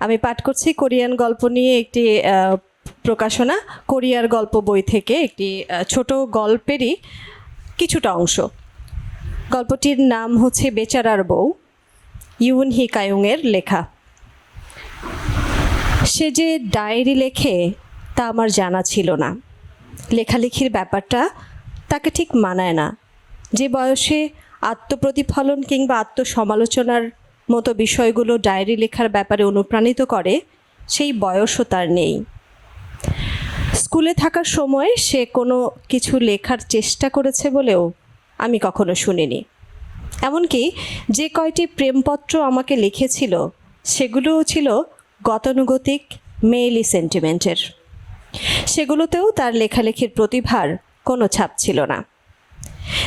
আমি পাঠ করছি কোরিয়ান গল্প নিয়ে একটি প্রকাশনা, কোরিয়ার গল্প বই থেকে একটি ছোট গল্পেরই কিছুটা অংশ। গল্পটির নাম হচ্ছে বেচারার বউ, ইউন হি কায়ুংয়ের লেখা। সে যে ডায়েরি লেখে তা আমার জানা ছিল না। লেখালেখির ব্যাপারটা তাকে ঠিক মানায় না। যে বয়সে আত্মপ্রতিফলন কিংবা আত্মসমালোচনার মতো বিষয়গুলো ডায়েরি লেখার ব্যাপারে অনুপ্রাণিত করে, সেই বয়সও তার নেই। স্কুলে থাকার সময় সে কোনো কিছু লেখার চেষ্টা করেছে বলেও আমি কখনো শুনিনি। এমনকি যে কয়টি প্রেমপত্র আমাকে লিখেছিল, সেগুলোও ছিল গতানুগতিক, মেইলি সেন্টিমেন্টের। সেগুলোতেও তার লেখালেখির প্রতিভার কোনো ছাপ ছিল না।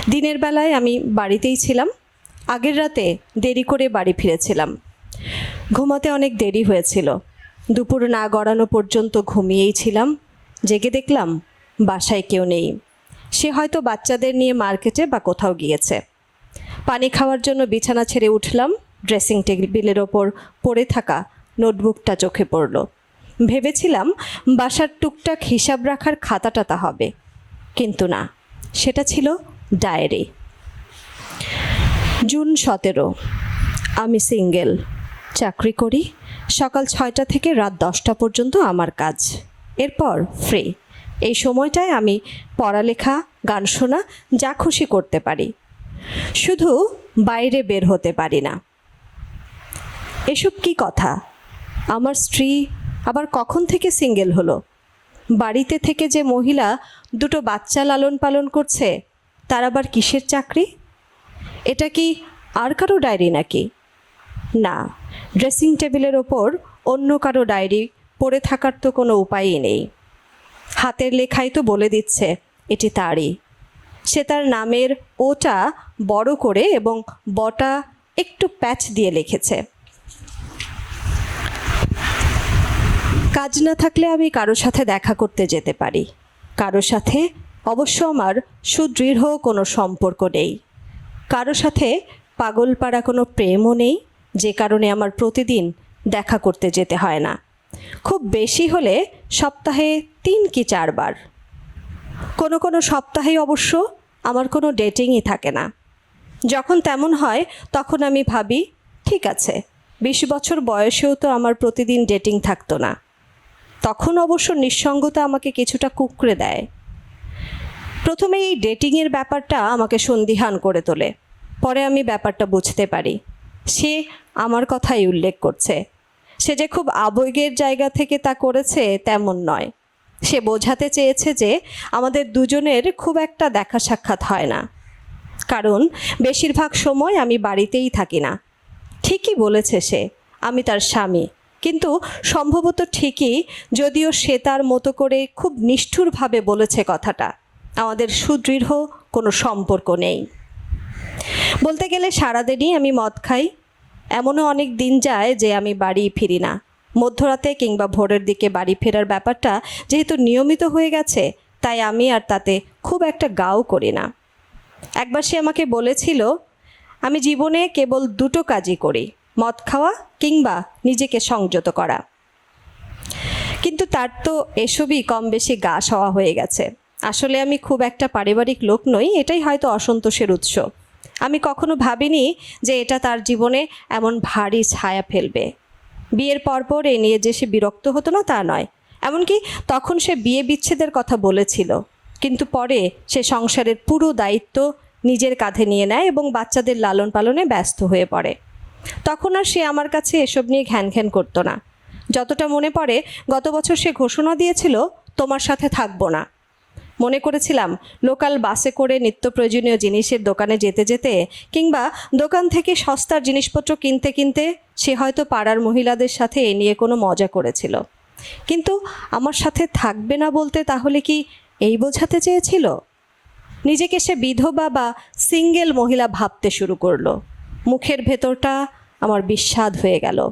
দিনের বেলায় আমি বাড়িতেই ছিলাম আগের রাতে দেরি করে বাড়ি ফিরেছিলাম। ঘুমাতে অনেক দেরি হয়েছিল। দুপুর না গড়ানো পর্যন্ত ঘুমিয়েই ছিলাম। জেগে দেখলাম বাসায় কেউ নেই। সে হয়তো বাচ্চাদের নিয়ে মার্কেটে বা কোথাও গিয়েছে। পানি খাওয়ার জন্য বিছানা ছেড়ে উঠলাম। ড্রেসিং টেবিলের ওপর পড়ে থাকা নোটবুকটা চোখে পড়ল। ভেবেছিলাম বাসার টুকটাক হিসাব রাখার খাতাটাতা হবে। কিন্তু না, সেটা ছিল ডায়েরি। জুন সতেরো। আমি সিঙ্গেল। চাকরি করি। সকাল ছয়টা থেকে রাত দশটা পর্যন্ত আমার কাজ। এরপর ফ্রি। এই সময়টায় আমি পড়ালেখা, গান শোনা, যা খুশি করতে পারি। শুধু বাইরে বের হতে পারি না। এসব কি কথা? আমার স্ত্রী আবার কখন থেকে সিঙ্গেল হলো? বাড়িতে থেকে যে মহিলা দুটো বাচ্চা লালন পালন করছে, তার আবার কিসের চাকরি? এটা কি আর কারও ডায়েরি নাকি? না, ড্রেসিং টেবিলের ওপর অন্য কারও ডায়েরি পড়ে থাকার তো কোনো উপায়ই নেই। হাতের লেখাই তো বলে দিচ্ছে, এটি তারই। সে তার নামের ওটা বড় করে এবং বটা একটু প্যাচ দিয়ে লিখেছে। কাজ না থাকলে আমি কারোর সাথে দেখা করতে যেতে পারি। কারোর সাথে অবশ্য আমার সুদৃঢ় কোনো সম্পর্ক নেই। কারোর সাথে পাগল পাড়া কোনো প্রেমও নেই, যে কারণে আমার প্রতিদিন দেখা করতে যেতে হয় না। খুব বেশি হলে সপ্তাহে তিন কি চারবার। কোনো কোনো সপ্তাহে অবশ্য আমার কোনো ডেটিংই থাকে না। যখন তেমন হয়, তখন আমি ভাবি, ঠিক আছে, বিশ বছর বয়সেও তো আমার প্রতিদিন ডেটিং থাকতো না। তখন অবশ্য নিঃসঙ্গতা আমাকে কিছুটা কুকড়ে দেয়। প্রথমে এই ডেটিংয়ের ব্যাপারটা আমাকে সন্দিহান করে তোলে। পরে আমি ব্যাপারটা বুঝতে পারি। সে আমার কথাই উল্লেখ করছে। সে যে খুব আবেগের জায়গা থেকে তা করেছে তেমন নয়। সে বোঝাতে চেয়েছে যে আমাদের দুজনের খুব একটা দেখা সাক্ষাৎ হয় না। কারণ বেশিরভাগ সময় আমি বাড়িতেই থাকি না। ঠিকই বলেছে সে, আমি তার স্বামী। কিন্তু সম্ভবত ঠিকই যদিও সে তার মতো করে খুব নিষ্ঠুরভাবে বলেছে কথাটা। আমাদের সুদৃঢ় কোনো সম্পর্ক নেই। বলতে গেলে সারাদিনই আমি মদ খাই। এমনও অনেক দিন যায় যে আমি বাড়ি ফিরি না। মধ্যরাতে কিংবা ভোরের দিকে বাড়ি ফেরার ব্যাপারটা যেহেতু নিয়মিত হয়ে গেছে, তাই আমি আর তাতে খুব একটা গাও করি না। একবার সে আমাকে বলেছিল, আমি জীবনে কেবল দুটো কাজই করি, মদ খাওয়া কিংবা নিজেকে সংযত করা। কিন্তু তার তো এসবই কম বেশি গা সওয়া হয়ে গেছে। আসলে আমি খুব একটা পারিবারিক লোক নই, এটাই হয়তো অসন্তোষের উৎস। আমি কখনো ভাবিনি যে এটা তার জীবনে এমন ভারী ছায়া ফেলবে। বিয়ের পরপর এ নিয়ে যে সে বিরক্ত হতো না তা নয়। এমনকি তখন সে বিয়ে বিচ্ছেদের কথা বলেছিল। কিন্তু পরে সে সংসারের পুরো দায়িত্ব নিজের কাঁধে নিয়ে নেয় এবং বাচ্চাদের লালন পালনে ব্যস্ত হয়ে পড়ে। তখন আর সে আমার কাছে এসব নিয়ে ঘ্যান ঘ্যান করতো না। যতটা মনে পড়ে, গত বছর সে ঘোষণা দিয়েছিল, তোমার সাথে থাকব না। মনে করেছিলাম, লোকাল বাসে করে নিত্য প্রয়োজনীয় জিনিসের দোকানে যেতে যেতে কিংবা দোকান থেকে সস্তার জিনিসপত্র কিনতে কিনতে সে হয়তো পাড়ার মহিলাদের সাথে এ নিয়ে কোনো মজা করেছিল। কিন্তু আমার সাথে থাকবে না বলতে তাহলে কি এই বোঝাতে চেয়েছিল? নিজেকে সে বিধবা বা সিঙ্গেল মহিলা ভাবতে শুরু করল। মুখের ভেতরটা আমার বিস্বাদ হয়ে গেল।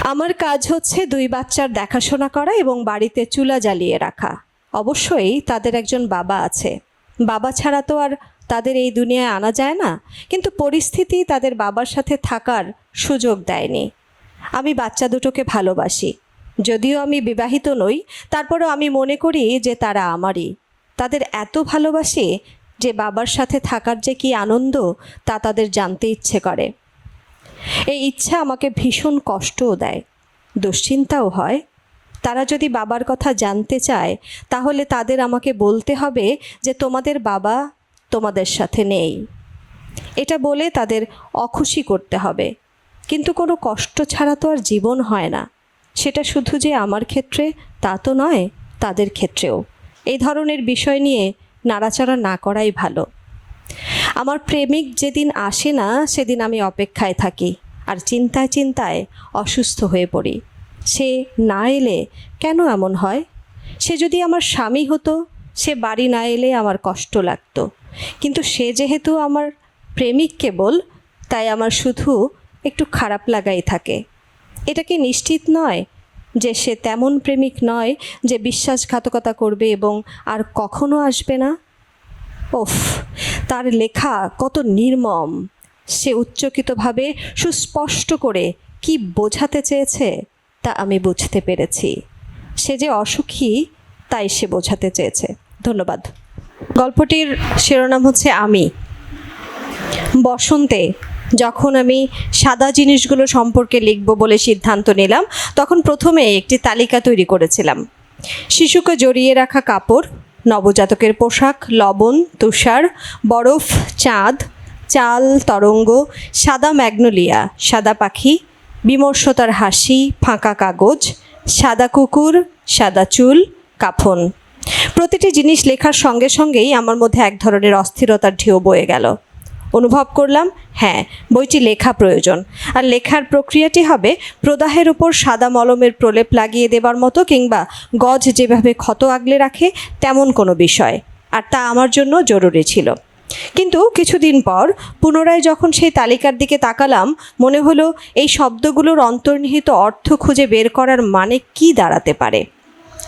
আমার কাজ হচ্ছে দুই বাচ্চার দেখাশোনা করা এবং বাড়িতে চুলা জ্বালিয়ে রাখা। অবশ্যই তাদের একজন বাবা আছে। বাবা ছাড়া তো আর তাদের এই দুনিয়ায় আনা যায় না, কিন্তু পরিস্থিতি তাদের বাবার সাথে থাকার সুযোগ দেয়নি। আমি বাচ্চা দুটোকে ভালোবাসি। যদিও আমি বিবাহিত নই, তারপরেও আমি মনে করি যে তারা আমারই। তাদের এত ভালোবাসি যে বাবার সাথে থাকার যে কি আনন্দ, তা তাদের জানতে ইচ্ছে করে। এই ইচ্ছা আমাকে ভীষণ কষ্টও দেয়, দুশ্চিন্তাও হয় তারা যদি বাবার কথা জানতে চায়, তাহলে তাদের আমাকে বলতে হবে যে তোমাদের বাবা তোমাদের সাথে নেই। এটা বলে তাদের অখুশি করতে হবে। কিন্তু কোনো কষ্ট ছাড়া তো আর জীবন হয় না। সেটা শুধু যে আমার ক্ষেত্রে তা তো নয়, তাদের ক্ষেত্রেও। এই ধরনের বিষয় নিয়ে নাড়াচাড়া না করাই ভালো। আমার প্রেমিক যেদিন আসে না, সেদিন আমি অপেক্ষায় থাকি আর চিন্তায় চিন্তায় অসুস্থ হয়ে পড়ি। সে না এলে কেন এমন হয়? সে যদি আমার স্বামী হতো, সে বাড়ি না এলে আমার কষ্ট লাগতো। কিন্তু সে যেহেতু আমার প্রেমিক কেবল, তাই আমার শুধু একটু খারাপ লাগাই থাকে। এটা কি নিশ্চিত নয় যে সে তেমন প্রেমিক নয় যে বিশ্বাসঘাতকতা করবে এবং আর কখনো আসবে না? ওফ, তার লেখা কত নির্মম। সে উচ্চকিতভাবে সুস্পষ্ট করে কি বোঝাতে চেয়েছে? তা আমি বুঝতে পেরেছি। সে যে অসুখী, তাই সে বোঝাতে চেয়েছে। ধন্যবাদ। গল্পটির শিরোনাম হচ্ছে আমি। বসন্তে যখন আমি সাদা জিনিসগুলো সম্পর্কে লিখব বলে সিদ্ধান্ত নিলাম, তখন প্রথমে একটি তালিকা তৈরি করেছিলাম। শিশুকে জড়িয়ে রাখা কাপড়, নবজাতকের পোশাক, লবণ, তুষার, বরফ, চাঁদ, চাল, তরঙ্গ, সাদা ম্যাগনোলিয়া, সাদা পাখি বিমর্ষতার হাসি, ফাঁকা কাগজ, সাদা কুকুর, সাদা চুল, কাফন। প্রতিটি জিনিস লেখার সঙ্গে সঙ্গেই আমার মধ্যে এক ধরনের অস্থিরতার ঢেউ বয়ে গেল। অনুভব করলাম হ্যাঁ বইটি লেখা প্রয়োজন। আর লেখার প্রক্রিয়াটি হবে প্রদাহের উপর সাদা মলমের প্রলেপ লাগিয়ে দেবার মতো কিংবা গজ যেভাবে ক্ষত আগলে রাখে, তেমন কোনো বিষয়। আর তা আমার জন্য জরুরি ছিল। কিন্তু কিছুদিন পর পুনরায় যখন সেই তালিকার দিকে তাকালাম, মনে হলো এই শব্দগুলোর অন্তর্নিহিত অর্থ খুঁজে বের করার মানে কি দাঁড়াতে পারে।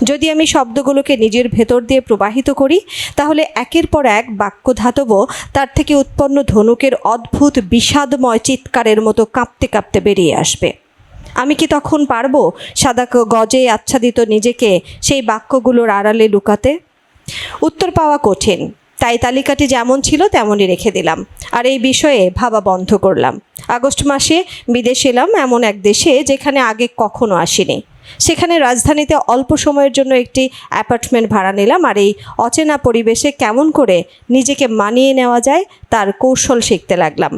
যদি আমি শব্দগুলোকে নিজের ভেতর দিয়ে প্রবাহিত করি, তাহলে একের পর এক বাক্য ধাতব তার থেকে উৎপন্ন ধনুকের অদ্ভুত বিষাদময় চিৎকারের মতো কাঁপতে কাঁপতে বেরিয়ে আসবে। আমি কি তখন পারব সাদা গজে আচ্ছাদিত নিজেকে সেই বাক্যগুলোর আড়ালে লুকাতে? উত্তর পাওয়া কঠিন। তাই তালিকাটি যেমন ছিল তেমনই রেখে দিলাম। আর এই বিষয়ে ভাবা বন্ধ করলাম। আগস্ট মাসে বিদেশ এলাম এমন এক দেশে যেখানে আগে কখনো আসিনি। সেখানে রাজধানীতে অল্প সময়ের জন্য একটি অ্যাপার্টমেন্ট ভাড়া নিলাম আর এই অচেনা পরিবেশে কেমন করে নিজেকে মানিয়ে নেওয়া যায় তার কৌশল শিখতে লাগলাম।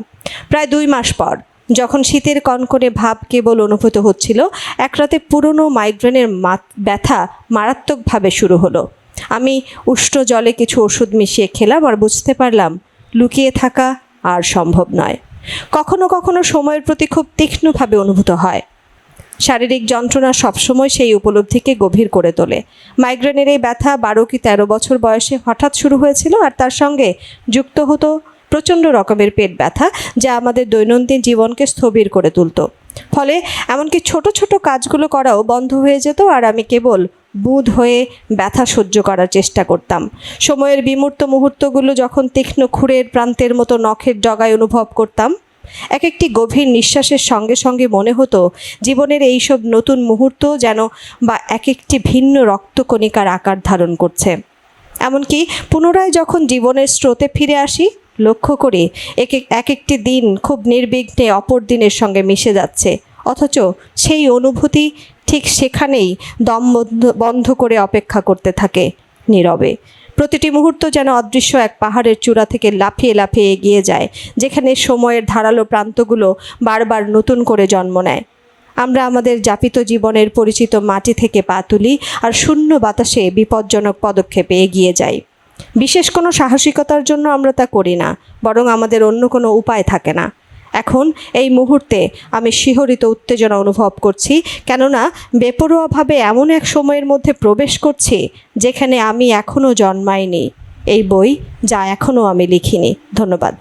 প্রায় দুই মাস পর যখন শীতের কনকনে ভাব কেবল অনুভূত হচ্ছিল, এক রাতে পুরনো মাইগ্রেনের ব্যথা মারাত্মকভাবে শুরু হলো। আমি উষ্ণ জলে কিছু ওষুধ মিশিয়ে খেলাম আর বুঝতে পারলাম লুকিয়ে থাকা আর সম্ভব নয়। কখনো কখনো সময়ের প্রতি খুব তীক্ষ্ণভাবে অনুভূত হয়। শারীরিক যন্ত্রণা সবসময় সেই উপলব্ধিকে গভীর করে তোলে। মাইগ্রেনের এই ব্যথা বারো কি তেরো বছর বয়সে হঠাৎ শুরু হয়েছিল আর তার সঙ্গে যুক্ত হতো প্রচণ্ড রকমের পেট ব্যথা যা আমাদের দৈনন্দিন জীবনকে স্থবির করে তুলতো। ফলে এমনকি ছোট ছোট কাজগুলো করাও বন্ধ হয়ে যেত আর আমি কেবল বুধ হয়ে ব্যথা সহ্য করার চেষ্টা করতাম। সময়ের বিমূর্ত মুহূর্তগুলো যখন তীক্ষ্ণ খুঁড়ের প্রান্তের মতো নখের ডগায় অনুভব করতাম এক একটি গভীর নিঃশ্বাসের সঙ্গে সঙ্গে মনে হতো জীবনের এইসব নতুন মুহূর্ত যেন বা এক একটি ভিন্ন রক্তকণিকার আকার ধারণ করছে। এমনকি পুনরায় যখন জীবনের স্রোতে ফিরে আসি, লক্ষ্য করি এক এক- এক একটি দিন খুব নির্বিঘ্নে অপর দিনের সঙ্গে মিশে যাচ্ছে। অথচ সেই অনুভূতি ঠিক সেখানেই দম বন্ধ- করে অপেক্ষা করতে থাকে নীরবে। প্রতিটি মুহূর্ত যেন অদৃশ্য এক পাহাড়ের চূড়া থেকে লাফিয়ে লাফিয়ে এগিয়ে যায়, যেখানে সময়ের ধারালো প্রান্তগুলো বারবার নতুন করে জন্ম নেয়। আমরা আমাদের যাপিত জীবনের পরিচিত মাটি থেকে পা তুলি আর শূন্য বাতাসে বিপজ্জনক পদক্ষেপে এগিয়ে যাই। বিশেষ কোনো সাহসিকতার জন্য আমরা তা করি না, বরং আমাদের অন্য কোনো উপায় থাকে না। এখন এই মুহূর্তে আমি শিহরিত উত্তেজনা অনুভব করছি, কেননা বেপরোয়াভাবে এমন এক সময়ের মধ্যে প্রবেশ করছি যেখানে আমি এখনও জন্মাইনি। এই বই যা এখনও আমি লিখিনি। ধন্যবাদ।